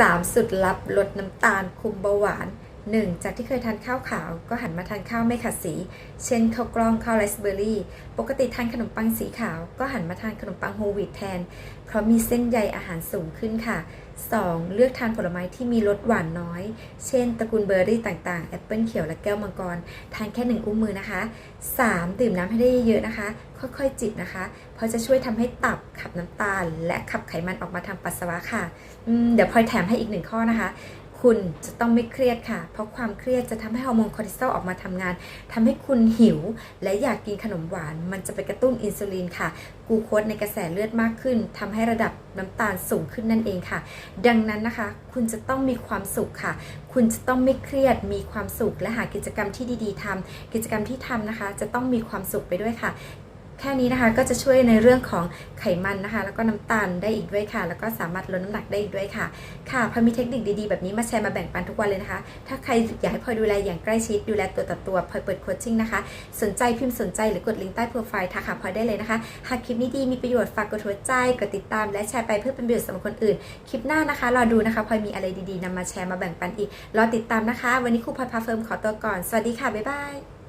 3 สุดลับลดน้ำตาลคุมเบาหวาน 1. จากที่เคยทานข้าวขาว ก็หันมาทานข้าวไม่ขัดสี เช่นข้าวกล้องข้าวไรซ์เบอร์รี่ ปกติทานขนมปังสีขาว ก็หันมาทานขนมปังโฮลวีตแทน เพราะมีเส้นใยอาหารสูงขึ้นค่ะ 2. เลือกทานผลไม้ที่มีรสหวานน้อย เช่น ตระกูลเบอร์รี่ต่างๆ แอปเปิลเขียวและแก้วมังกร ทานแค่หนึ่งอุ้มมือนะคะ 3. ดื่มน้ำให้ได้เยอะๆนะคะ ค่อยๆจิบนะคะ เพราะจะช่วยทำให้ตับขับน้ำตาล และขับไขมันออกมาทางปัสสาวะค่ะเดี๋ยวพลอยแถมให้อีกหนึ่งข้อนะคะ คุณจะต้องไม่เครียดค่ะ เพราะความเครียดจะทำให้ฮอร์โมนคอร์ติซอลออกมาทำงานทำให้คุณหิว และอยากกินขนมหวาน มันจะไปกระตุ้นอินซูลินค่ะ กูโคสในกระแสเลือดมากขึ้นทำให้ระดับน้ำตาลสูงขึ้นนั่นเองค่ะ ดังนั้นนะคะ คุณจะต้องมีความสุขค่ะ คุณจะต้องไม่เครียด มีความสุข และหากิจกรรมที่ดีๆทำกิจกรรมที่ทำนะคะ จะต้องมีความสุขไปด้วยค่ะ แค่นี้นะคะก็จะช่วยในเรื่องของไขมันนะคะ แล้วก็น้ำตาลได้อีกด้วยค่ะ แล้วก็สามารถลดน้ำหนักได้อีกด้วยค่ะ ค่ะพอมีเทคนิคดีๆแบบนี้มาแชร์มาแบ่งปันทุกวันเลยนะคะ ถ้าใครอยากให้พลอยดูแลอย่างใกล้ชิดดูแลตัวต่อตัวพลอยเปิดโคชชิ่งนะคะ สนใจพิมพ์สนใจหรือกดลิงก์ใต้โปรไฟล์ทักหาพลอยได้เลยนะคะ หากคลิปนี้ดีมีประโยชน์ฝากกดหัวใจกดติดตาม และแชร์ไปเพื่อเป็นประโยชน์สำหรับคนอื่น คลิปหน้านะคะรอดูนะคะพลอยมีอะไรดีๆนำมาแชร์มาแบ่งปันอีกรอติดตามนะคะ วันนี้ครูพลอยพาเฟิร์มขอตัวก่อนสวัสดีค่ะบ๊ายบาย